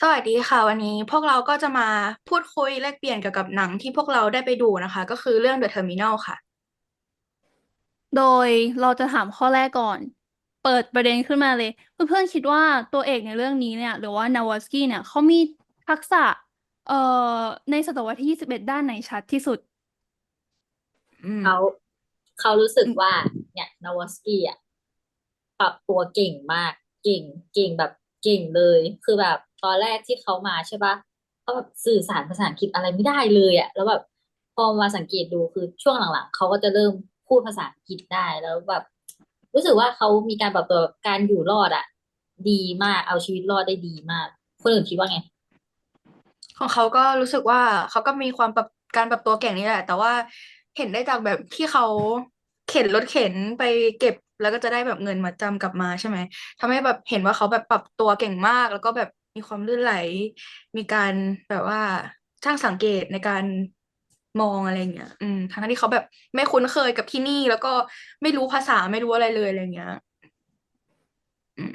สวัสดีค่ะ วันนี้พวกเราก็จะมาพูดคุยแลกเปลี่ยนเกี่ยวกับหนังที่พวกเราได้ไปดูนะคะ ก็คือเรื่อง The Terminal ค่ะ โดยเราจะถามข้อแรกก่อน เปิดประเด็นขึ้นมาเลย เพื่อนๆคิดว่าตัวเอกในเรื่องนี้เนี่ย หรือว่านาวาสกี้เนี่ยเขามีทักษะเอ่อในศตวรรษที่ยี่สิบเอ็ดด้านไหนชัดที่สุดอืมเขาเขารู้สึอืมกว่า เนี่ยนาวอสกี้อะปรับตัวเก่งมากเก่งเก่งแบบเก่งเลย คือแบบ ตอนแรกที่เขามาใช่ปะเขาแบบสื่อสารภาษาอังกฤษอะไรไม่ได้เลยอะแล้วแบบพอมาสังเกตดูคือช่วงหลังๆเขาก็จะเริ่มพูดภาษาอังกฤษได้แล้วแบบ รู้สึกว่าเขามีการปรับตัวการอยู่รอดอะดีมากเอาชีวิตรอดได้ดีมาก คนอื่นคิดว่าไง ของเขาก็รู้สึกว่าเขาก็มีความปรับการปรับตัวเก่งนี่แหละ แต่ว่าเห็นได้จากแบบที่เขาเข็นรถเข็นไปเก็บแล้วก็จะได้แบบเงินมาจำกลับมาใช่ไหมทำให้แบบเห็นว่าเขาแบบปรับตัวเก่งมาก แล้วก็แบบ มีความลื่นไหล มีการแบบว่าช่างสังเกตในการมองอะไรเงี้ย อืมทั้งที่เขาแบบไม่คุ้นเคยกับที่นี่ แล้วก็ไม่รู้ภาษาไม่รู้อะไรเลยอะไรเงี้ย อืม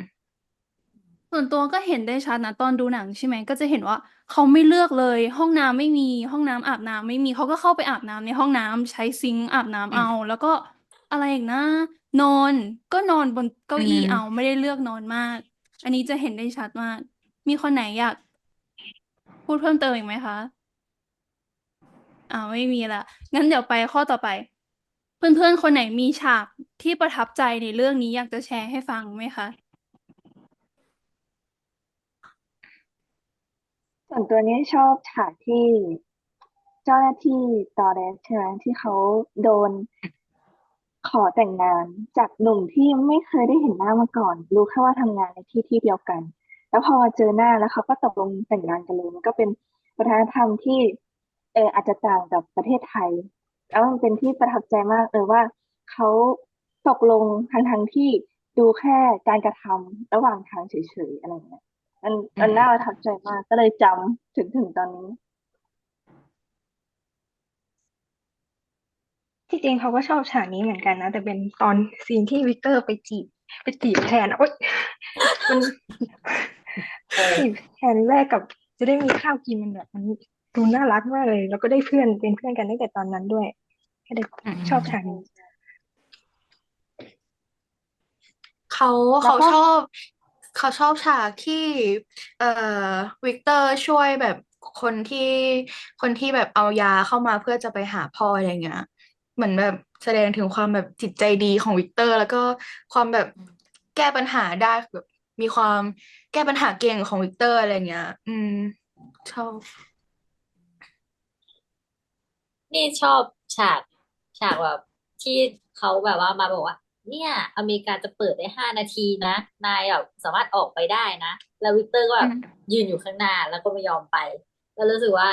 ส่วนตัวก็เห็นได้ชัดนะตอนดูหนังใช่ไหมก็จะเห็นว่าเขาไม่เลือกเลย ห้องน้ำไม่มีห้องน้ำอาบน้ำไม่มีเขาก็เข้าไปอาบน้ำในห้องน้ำใช้ซิงค์อาบน้ำเอาอืมแล้วก็อะไรอีกนะ นอนก็นอนบนเก้าอือี้เอามไม่ได้เลือกนอนมาก อันนี้จะเห็นได้ชัดมาก มีคนไหนอยาก พูดเพิ่มเติมอีกไหมคะอ่าไม่มีละงั้นเดี๋ยวไปข้อต่อไป เพื่อนๆ คนไหนมีฉากที่ประทับใจในเรื่องนี้อยากจะแชร์ให้ฟังไหมคะส่วนตัวนี้ชอบฉากที่เจ้าหน้าที่ตอแรสใช่ไหมที่เขาโดนขอแต่งงานจากหนุ่มที่ไม่เคยได้เห็นหน้ามาก่อน รู้แค่ว่าทำงานในที่ที่เดียวกัน แล้วพอมาเจอหน้าแล้วเขาก็ตกลงแต่งงานกันเลย มันก็เป็นวัฒนธรรมที่เอออาจจะต่างกับประเทศไทย แล้วมันเป็นที่ประทับใจมากเออว่าเขาตกลงทั้งทั้งที่ดูแค่การกระทำระหว่างทางเฉยๆอะไรเงี้ยมันอืมมันน่าประทับใจมากก็เลยจำถึงถึงตอนนี้ ที่จริงเขาก็ชอบฉากนี้เหมือนกันนะ แต่เป็นตอนซีนที่วิกเตอร์ไปจีบไปจีบแทนอะโอ๊ยมัน เออจีบแทนแรกกับจะได้มีข้าวกินมันแบบมันดูน่ารักมากเลย แล้วก็ได้เพื่อนเป็นเพื่อนกันตั้งแต่ตอนนั้นด้วยก็เลยอืชอบฉากนี้มเขาแล้วก็เขาชอบ เขาชอบฉากที่ เอ่อวิกเตอร์ช่วยแบบคนที่คนที่แบบเอายาเข้ามาเพื่อจะไปหาพ่ออะไรเงี้ยเหมือนแบบแสดงถึงความแบบจิตใจดีของวิกเตอร์ แล้วก็ความแบบแก้ปัญหาได้แบบ มีความแก้ปัญหาเก่งของวิกเตอร์อะไรเงี้ย อืมชอบนี่ชอบฉากฉากแบบที่เขาแบบว่ามาบอกว่า เนี่ย อเมริกาจะเปิดได้ห้านาทีนะนายแบบสามารถออกไปได้นะแล้ววิกเตอร์ก็แบบอืมยืนอยู่ข้างหน้าแล้วก็ไม่ยอมไป แล้วรู้สึกว่า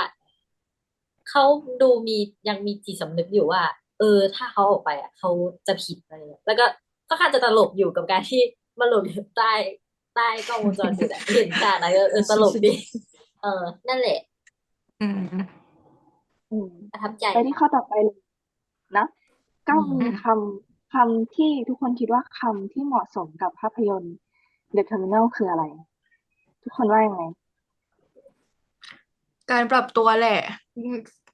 เขาดูมียังมีจิตสำนึกอยู่ว่า เออ ถ้าเขาออกไปอะเขาจะผิดอะไรเงี้ยแล้วก็ค่อนข้างจะตลกอยู่กับการที่มาหลบอยู่ใต้ ใต้กล้องวงจรปิดอะเห็นฉากนั้นก็เออตลกดี เออ นั่นแหละอืม อืมประทับใจ ไปที่ข้อต่อไปเลยนะก็อืมีมอืมคำคำที่ทุกคนคิดว่าคำที่เหมาะสมกับภาพยนตร์ The Terminal คืออะไร ทุกคนว่ายังไงการปรับตัวแหละ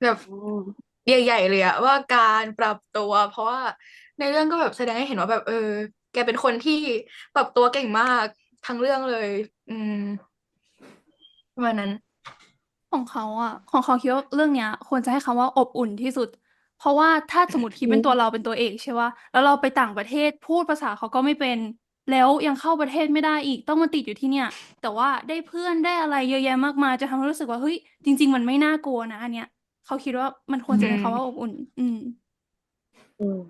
แบบอืมใหญ่ๆเลยอะว่าการปรับตัว เพราะว่าในเรื่องก็แบบแสดงให้เห็นว่าแบบ เออ แกเป็นคนที่ปรับตัวเก่งมาก ทั้งเรื่องเลย อืมประมาณนั้น ของเขาอะ ของเขาคิดว่าเรื่องเนี้ย ควรจะให้คำว่าอบอุ่นที่สุด เพราะว่าถ้าสมมติคิดเป็นตัวเราเป็นตัวเอกใช่ป่ะแล้วเราไปต่างประเทศพูดภาษาเขาก็ไม่เป็น แล้วยังเข้าประเทศไม่ได้อีกต้องมาติดอยู่ที่เนี่ย แต่ว่าได้เพื่อนได้อะไรเยอะแยะมากมายจะทำให้รู้สึกว่าเฮ้ยจริง ๆ มันไม่น่ากลัวนะอันเนี้ยเขาคิดว่ามันควอืรจะเป็นคำว่าอบมอุ่น อืมอืม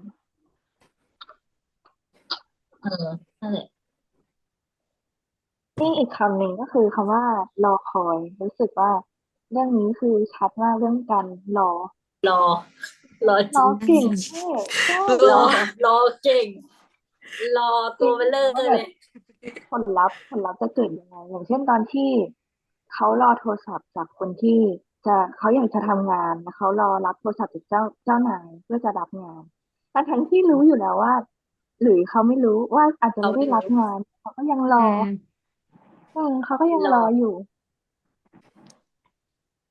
เออนั่นแหละ นี่อีกคำหนึ่งก็คือคำว่ารอคอย รู้สึกว่า เรื่องนี้คือชัดมากเรื่องการรอรอรอจริงรอเก่งใช่ใช่รอรอรอเก่ง รอจริงตัวเบลเลอร์ว่าแบบเลยผลลัพธ์ผลลัพธ์จะเกิดยังไง อย่างเช่นตอนที่เขารอโทรศัพท์จากคนที่จะเขาอยากจะทำงานแล้วเขารอรับโทรศัพท์จากเจ้าเจ้านายเพื่อจะรับงานทั้งทั้งที่รู้อยู่แล้วว่า หรือเขาไม่รู้ว่าอาจจะไม่ได้เขาไม่รู้รับงานเขาก็ยังรอ อืม อืมเขาก็ยังรอรออยู่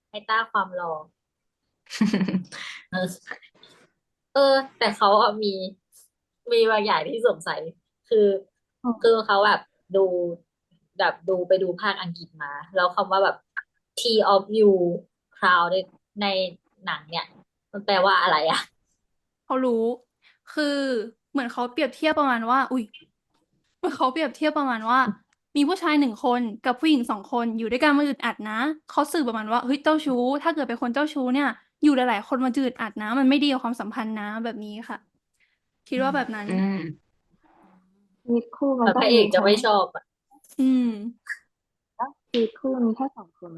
ให้ต้าความรอ เออเออ แต่เขาอะมี มีบางอย่างที่สงสัย คืออืมคือเขาแบบดูแบบดูไปดูภาคอังกฤษมา แล้วคำว่าแบบ T of you crowd ในในหนังเนี่ย มันแปลว่าอะไรอะเขารู้ คือเหมือนเขาเปรียบเทียบประมาณว่า อุ้ยเหมือนเขาเปรียบเทียบประมาณว่า มีผู้ชายหนึ่งคนกับผู้หญิงสองคนอยู่ด้วยกันมันอึดอัดนะเขาสื่อประมาณว่าเฮ้ยเจ้าชู้ ถ้าเกิดเป็นคนเจ้าชู้เนี่ย อยู่หลายๆคนมันจะอึดอัดนะ มันไม่ดีกับความสัมพันธ์นะแบบนี้ค่ะ คิดว่าแบบนั้นอืมชีวิตคู่มันแต่ก็พระเอกจะไม่ชอบอะอืมชีวิตคู่มีแค่สองคน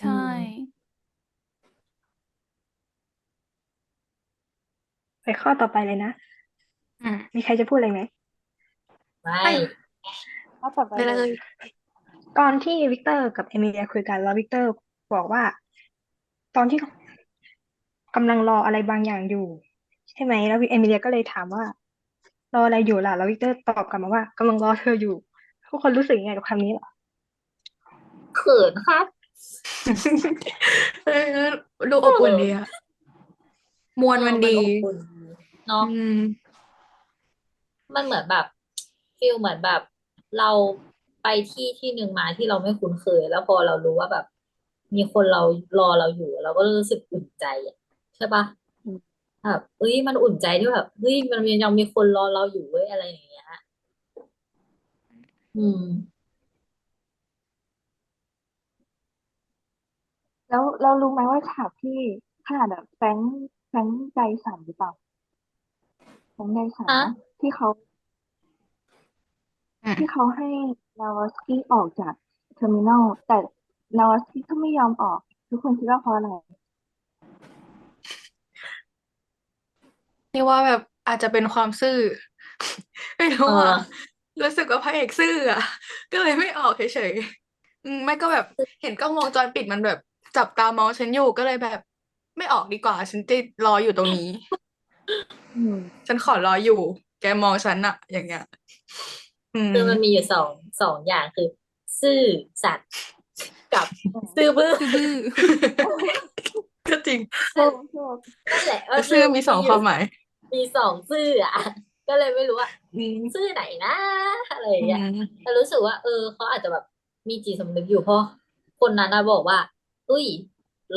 ใช่ไปข้อต่อไปเลยนะ อืมมีใครจะพูดอะไรไหมไม่ ข้อต่อไปได้เลเลยยตอนที่วิกเตอร์กับเอมิเลียคุยกัน แล้ววิกเตอร์บอกว่า ตอนที่กำลังรออะไรบางอย่างอยู่ ใช่ไหมแล้วเอมิเลียก็เลยถามว่า รออะไรอยู่ล่ะ แล้ววิกเตอร์ตอบกลับมาว่ากำลังรอเธออยู่ทุกคนรู้สึกยังไงกับคำนี้เหรอเขินครับ เออดูอบอุ่นดีอะมวลมันดีเอออบอุ่นเนาะอืม มันเหมือนแบบฟิลเหมือนแบบ เราไปที่ที่หนึ่งมาที่เราไม่คุ้นเคย แล้วพอเรารู้ว่าแบบ มีคนเรารอเราอยู่ เราก็รู้สึกอุ่นใจอะใช่ปะแบบเอ้ยมันอุ่นใจที่แบบเฮ้ยมันยังมีคนรอเราอยู่เว้ยอะไรอย่างเงี้ยอืม แล้วเรารู้ไหมว่าฉากที่ขนาดแบบแฟรงค์แฟรงค์ใจสั่นหรือเปล่าแฟรงค์ใจสั่นฮะนะที่เขา อืมที่เขาให้นาวาสกี้ออกจากเทอร์มินอลแต่นาวาสกี้ก็ไม่ยอมออก ทุกคนคิดว่าเพราะอะไร นี่ว่าแบบอาจจะเป็นความซื่อ ไม่รู้เออะอรู้สึกว่าพระเอกซื่ออะ ก็เลยไม่ออกเฉยๆอืมไม่ก็แบบเห็นกล้องวงจรปิดมันแบบ จับตามองฉันอยู่ก็เลยแบบ ไม่ออกดีกว่า ฉันจะรออยู่ตรงนี้ อืม ฉันขอรออยู่ แกมองฉันอะอย่างเงี้ยอืม คือมันมีอยู่สองสองอย่างคือ ซื่อสัตย์กับซื่อบื้อซื่อบื้อก็จริงถูกถูกนั่นแหละก็ซื่อมีสองความหมาย มีสองซื่ออะก็เลยไม่รู้ว่าอืมซื่อไหนนะอะไรอย่างเงี้ยอืมแต่รู้สึกว่า เออเขาอาจจะแบบมีจิตสำนึกอยู่เพราะคนนั้นนะบอกว่าอุ้ย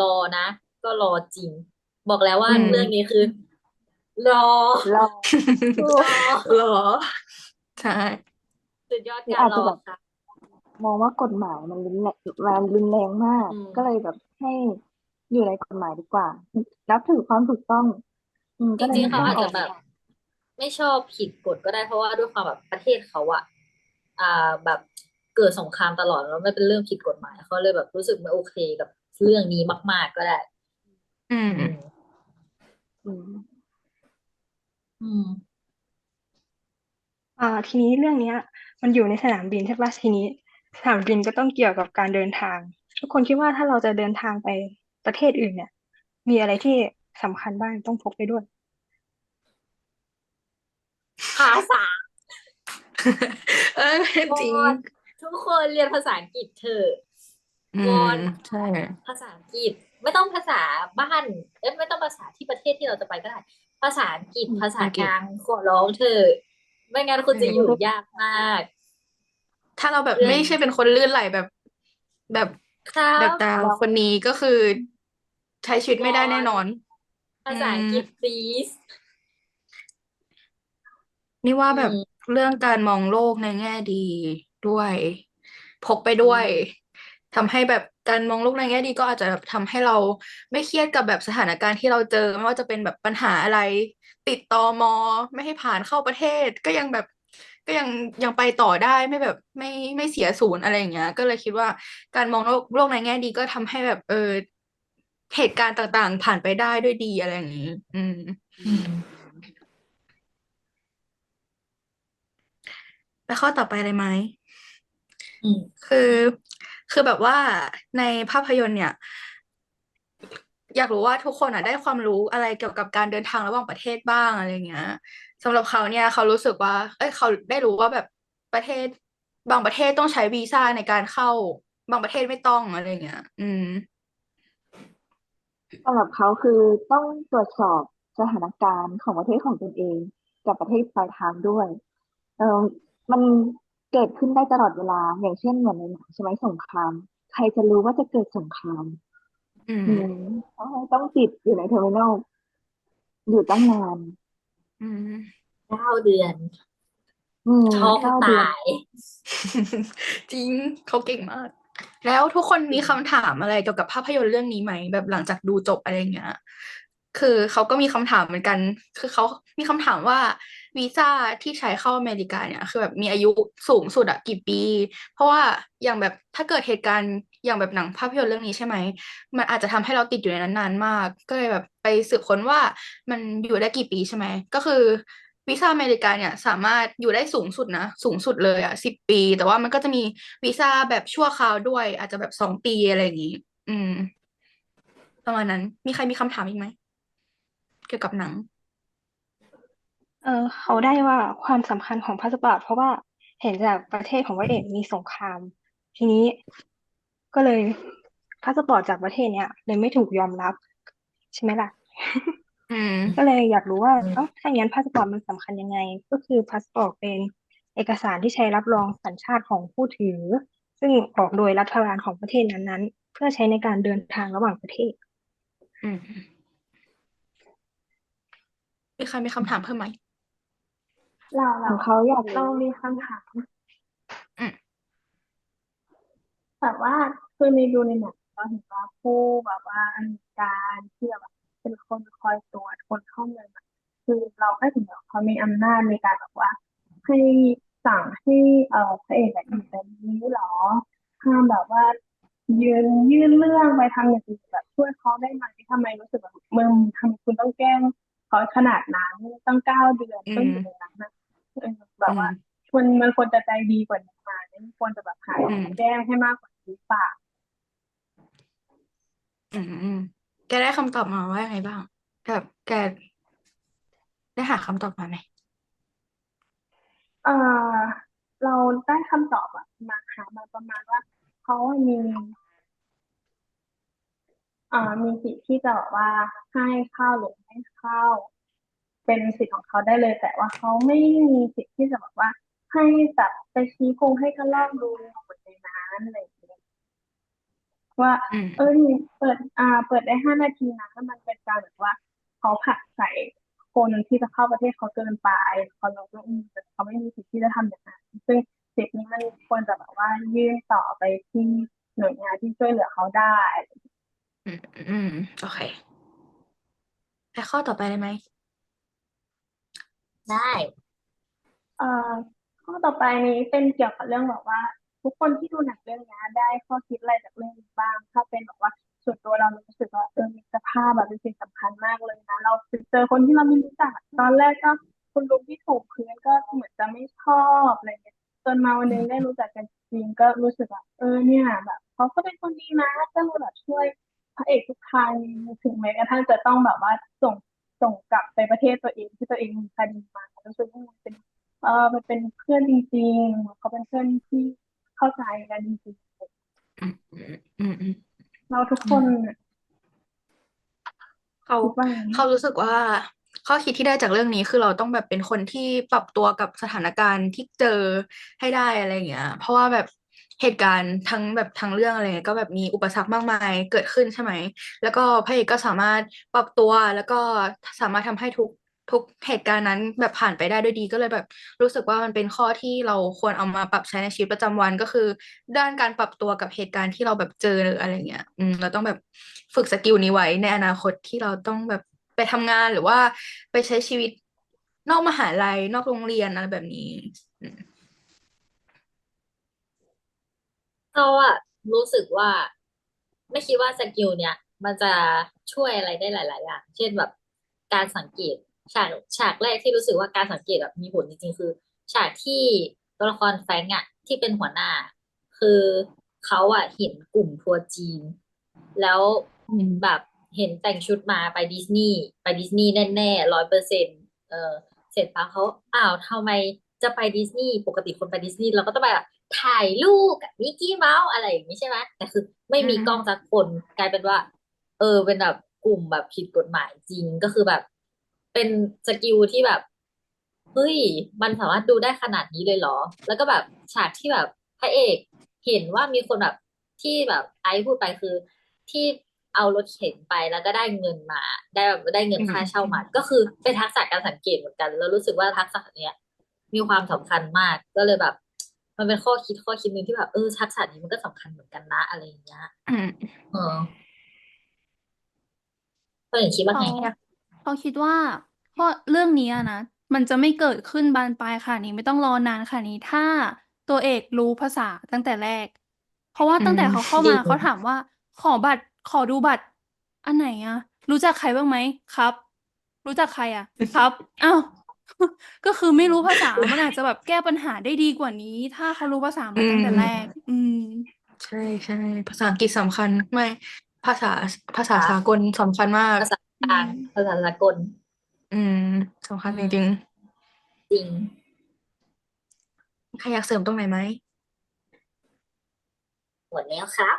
รอนะ ก็รอจริง บอกแล้วว่าอืมเรื่องนี้คือ รอ รอถูรกอเหรอใช่ สุดยอดหรือการอาจรจะอแบบค่ะ มองว่ากฎหมายมันรุนแรงมันรุนแรงมาก อืม ก็เลยแบบให้อยู่ในกฎหมายดีกว่า นับถือความถูกต้อง อืมจก็เลยริงๆ ไม่เขาให้อาจออจะกแบบ ไม่ชอบผิดกฎก็ได้เพราะว่าด้วยความแบบประเทศเขาอะอ่าแบบเกิดสงครามตลอดแล้วไม่เป็นเรื่องผิดกฎหมายเขาเลยแบบรู้สึกไม่โอเคกับเรื่องนี้มาก ๆก็ได้ อืม อืม อืม อืมอ่าทีนี้เรื่องเนี้ย มันอยู่ในสนามบินใช่ปะทีนี้ สนามบินก็ต้องเกี่ยวกับการเดินทาง ทุกคนคิดว่าถ้าเราจะเดินทางไปประเทศอื่นเนี่ย มีอะไรที่สำคัญบ้างต้องพกไปด้วย ภาษาเออจริงวอนทุกคนเรียนภาษาอังกฤษเถอะอืวอมนใช่ ภาษาอังกฤษ ไม่ต้องภาษาบ้านเอ้ยไม่ต้องภาษาที่ประเทศที่เราจะไปก็ได้ ภาษาอังกฤษอืมภาษาอังกฤษกลางขอร้องเถอะ ไม่งั้นคุณจะอยู่ยากมาก ถ้าเราแบบเรื่องไม่ใช่เป็นคนลื่นไหลแบบ แบบครัแบบบตาคนนี้ก็คือใช้ชีวิตไม่ได้แน่นอน ภาษาอังกฤษ please นี่ว่าแบบอืมเรื่องการมองโลกในแง่ดีด้วย พกไปด้วยทำให้แบบการมองโลกในแง่ดีก็อาจจะแบบทำให้เราไม่เครียดกับแบบสถานการณ์ที่เราเจอไม่ว่าจะเป็นแบบปัญหาอะไร ติดตมไม่ให้ผ่านเข้าประเทศ ก็ยังแบบก็ยังยังไปต่อได้ไม่แบบไม่ไม่เสียศูนย์อะไรอย่างเงี้ย ก็เลยคิดว่าการมองโลกโลกในแง่ดีก็ทำให้แบบเออเหตุการณ์ต่างๆ ผ่านไปได้ด้วยดีอะไรอย่างนี้ อืมอืมไปข้อต่อไปเลยไหมอืมคือ คือแบบว่าในภาพยนตร์เนี่ย อยากรู้ว่าทุกคนอะได้ความรู้อะไรเกี่ยวกับการเดินทางระหว่างประเทศบ้างอะไรเงี้ยสำหรับเขาเนี่ยเขารู้สึกว่า เอ้ยเขาได้รู้ว่าแบบประเทศ บางประเทศต้องใช้วีซ่าในการเข้า บางประเทศไม่ต้องอะไรเงี้ย อืมสำหรับเขาคือต้องตรวจสอบสถานการณ์ของประเทศของตนเอง กับประเทศปลายทางด้วย เออมันเกิดขึ้นได้ตลอดเวลา อย่างเช่นเหมือนในหนังใช่ไหมสงคราม ใครจะรู้ว่าจะเกิดสงคราม อืมอืมเพราะต้องติดอยู่ในเทอร์มินอลอยู่ตั้งนานอืมเก้าเดือนอืมช็อกเก้าเดือนตาย จริงเขาเก่งมาก แล้วทุกคนมีคำถามอะไรเกี่ยวกับภาพยนตร์เรื่องนี้ไหม แบบหลังจากดูจบอะไรเงี้ย คือเขาก็มีคำถามเหมือนกัน คือเขามีคำถามว่าวีซ่าที่ใช้เข้าอเมริกาเนี่ย คือแบบมีอายุสูงสุดอะกี่ปี เพราะว่าอย่างแบบถ้าเกิดเหตุการณ์ อย่างแบบหนังภาพยนตร์เรื่องนี้ใช่ไหม มันอาจจะทำให้เราติดอยู่ในนั้นนานมาก ก็เลยแบบไปสืบค้นว่ามันอยู่ได้กี่ปีใช่ไหม ก็คือวีซ่าอเมริกาเนี่ยสามารถอยู่ได้สูงสุดนะ สูงสุดเลยอะสิบปี แต่ว่ามันก็จะมีวีซ่าแบบชั่วคราวด้วย อาจจะแบบสองปีอะไรอย่างนี้ อืม ประมาณนั้น มีใครมีคำถามอีกไหม เกี่ยวกับหนัง เออเขาได้ว่าความสำคัญของพาสปอร์ตเพราะว่าเห็นจากประเทศของพระเอกมีสงคราม ทีนี้ ก็เลยพาสปอร์ตจากประเทศเนี้ยเลยไม่ถูกยอมรับ ใช่ไหมล่ะอืมก็เลยอยากรู้ว่าอืมเอ้าถ้าอย่างนั้นพาสปอร์ตมันสำคัญยังไง ก็คือพาสปอร์ตเป็นเอกสารที่ใช้รับรองสัญชาติของผู้ถือ ซึ่งออกโดยรัฐบาลของประเทศนั้นๆ เพื่อใช้ในการเดินทางระหว่างประเทศอืมมีใครมีคำถามเพิ่มไหมเราขเราองเขาอยากเรารู้มีคำถาม อืม แบบว่าคือในดูในหนังเราเห็นว่าผู้แบบว่าอเมริการที่แบบเป็นคนคอยตรวจคนเข้าเมืองอะคือเราก็ถึงแบบเขามีอำนาจในการแบบว่า ให้สั่งให้เอ่อพระเอกแบบอยู่แบบนี้หรอห้ามแบบว่า ยืนยื่นเรื่องไปทำอย่างอื่นแบบช่วยเขาได้ไหมทำไมรู้สึกแบบมึงทำไมคุณต้องแกล้งเขาขนาดนั้นตั้งเก้าเดือนต้องอยู่ในนั้นนะเออแบบว่า คุณมันควรจะใจดีกว่านี้ ควรจะแบบหาอืมแกล้งให้มากกว่านี้เปล่าอืมแกได้คำตอบมาว่ายังไงบ้างแบบแกได้หาคำตอบมาไหมเออเราได้คำตอบอะมาหามาประมาณว่าเขามีเอ่อมีสิทธิ์ที่จะแบบว่าให้เข้าหรือไม่เข้า เป็นสิทธิ์ของเขาได้เลย แต่ว่าเขาไม่มีสิทธิ์ที่จะแบบว่า ให้แบบไปชี้โพงให้กระลอกดูเหมือนในนั้นอะไรอย่างเงี้ยว่าอืมเออนี่เปิด อ่า เปิดได้ห้านาทีนะมันเป็นการแบบว่าเขาผลักใส่คนที่จะเข้าประเทศเขาเกินไปเขาเราก็อืมแต่เขาไม่มีสิทธิ์ที่จะทำอย่างนั้นซึ่งสิทธิ์นี้มันควรจะแบบว่ายื่นต่อไปที่หน่วยงานที่ช่วยเหลือเขาได้ อืมอืมโอเคไปข้อต่อไปเลยไหมได้ เอ่อ ข้อต่อไปนี้เป็นเกี่ยวกับเรื่องแบบว่า ทุกคนที่ดูหนังเรื่องนี้ได้ข้อคิดอะไรจากเรื่องนี้บ้าง ถ้าเป็นแบบว่าส่วนตัวเรารู้สึกว่าเออมิตรภาพแบบเป็นสิ่งสำคัญมากเลยนะเราไปเจอคนที่เราไม่รู้จักตอนแรกก็คุณลุงที่ถูกพื้นก็เหมือนจะไม่ชอบอะไรเงี้ยจนมาวันหนึงได้รู้จักกันจริงก็รู้สึกว่าเออเนี่ยแบบเขาก็เป็นคนดีนะก็แบบช่วยพระเอกทุกทางถึงแม้กระทั่งจะต้องแบบว่าส่งส่งกลับไปประเทศตัวเองที่ตัวเองมีคดีมารู้สึกว่ามันเป็น เออมันเป็นเพื่อนจริงๆเขาเป็นเพื่อนที่เข้าใจกันจริงอืมอืมอืมๆเราทุกคนเขาคิดว่าไงเขารู้สึกว่าข้อคิดที่ได้จากเรื่องนี้คือเราต้องแบบเป็นคนที่ปรับตัวกับสถานการณ์ที่เจอให้ได้อะไรอย่างเงี้ย เพราะว่าแบบเหตุการณ์ทั้งแบบทั้งเรื่องอะไรเงี้ยก็แบบมีอุปสรรคมากมายเกิดขึ้นใช่ไหม แล้วก็พระเอกก็สามารถปรับตัวแล้วก็สามารถทำให้ทุก ทุกเหตุการณ์นั้นแบบผ่านไปได้ด้วยดีก็เลยแบบ รู้สึกว่ามันเป็นข้อที่เราควรเอามาปรับใช้ในชีวิตประจำวันก็คือ ด้านการปรับตัวกับเหตุการณ์ที่เราแบบเจอหรืออะไรเงี้ยอืมเราต้องแบบฝึกสกิลนี้ไว้ในอนาคตที่เราต้องแบบไปทำงานหรือว่าไปใช้ชีวิตนอกมหาลัยนอกโรงเรียนอะไรแบบนี้เราอะรู้สึกว่า ไม่คิดว่าสกิลเนี้ยมันจะช่วยอะไรได้หลาย ๆ อย่าง เช่นแบบการสังเกต ฉากฉากแรกที่รู้สึกว่าการสังเกตแบบมีผลจริงๆ คือ ฉากที่ตัวละครแฟรงก์อะที่เป็นหัวหน้า คือเขาอะเห็นกลุ่มทัวร์จีน แล้วแบบเห็นแต่งชุดมาไปดิสนีย์ไปดิสนีย์แน่ๆร้อยเปอร์เซ็นต์เออเสร็จปั๊บเขาอ้าวทำไมจะไปดิสนีย์ปกติคนไปดิสนีย์เราก็ต้องไปแบบถ่ายรูปกับมิกกี้เมาส์อะไรอย่างนี้ใช่ไหมแต่คือไม่มีอืมกล้องสักคนกลายเป็นว่า เออเป็นแบบกลุ่มแบบผิดกฎหมายจริงก็คือแบบ เป็นสกิลที่แบบเฮ้ยมันสามารถดูได้ขนาดนี้เลยเหรอ แล้วก็แบบฉากที่แบบพระเอกเห็นว่ามีคนแบบที่แบบไอซ์พูดไปคือที่เอารถเข็นไปแล้วก็ได้เงินมา ได้แบบได้เงินค่าเช่ามาก็คือเป็นทักษะการสังเกตเหมือนกัน แล้วรู้สึกว่าทักษะเนี้ยมีความสำคัญมากก็เลยแบบ มันเป็นข้อคิดข้อคิดหนึ่งที่แบบเออทักษะนี้มันก็สำคัญเหมือนกันนะอะไรอย่างเงี้ยอืมเออก็อย่างคิดว่าเขาไงเขาคิดว่า เพราะเรื่องนี้อะนะ มันจะไม่เกิดขึ้นบานปลายขนาดนี้ ไม่ต้องรอนานขนาดนี้ ถ้าตัวเอกรู้ภาษาตั้งแต่แรก เพราะว่าตั้งแต่อืมเขาเข้าจริมางเขาถามว่า ขอบัตรขอดูบัตร อันไหนอะรู้จักใครบ้างไหมครับ รู้จักใครอะครับอ้าว ก็คือไม่รู้ภาษามันอาจจะแบบแก้ปัญหาได้ดีกว่านี้ ถ้าเขารู้ภาษามาตั้งแต่แรกอืม ใช่ใช่ภาษาอังกฤษสำคัญไม่ภาษาภาษาสากลสำคัญมาก ภาษากลางภาษาสากล อืมสำคัญอืจมริงจริง ๆ ใครอยากเสริมตรงไหนไหม หมดแล้วครับ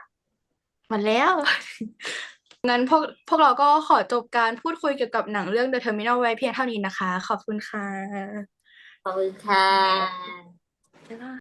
หมดแล้ว งั้นพวกพวกเราก็ขอจบการพูดคุยเกี่ยวกับหนังเรื่อง The Terminal ไว้เพียงเท่านี้นะคะ ขอบคุณค่ะขอบคุณค่ะ บ๊ายบาย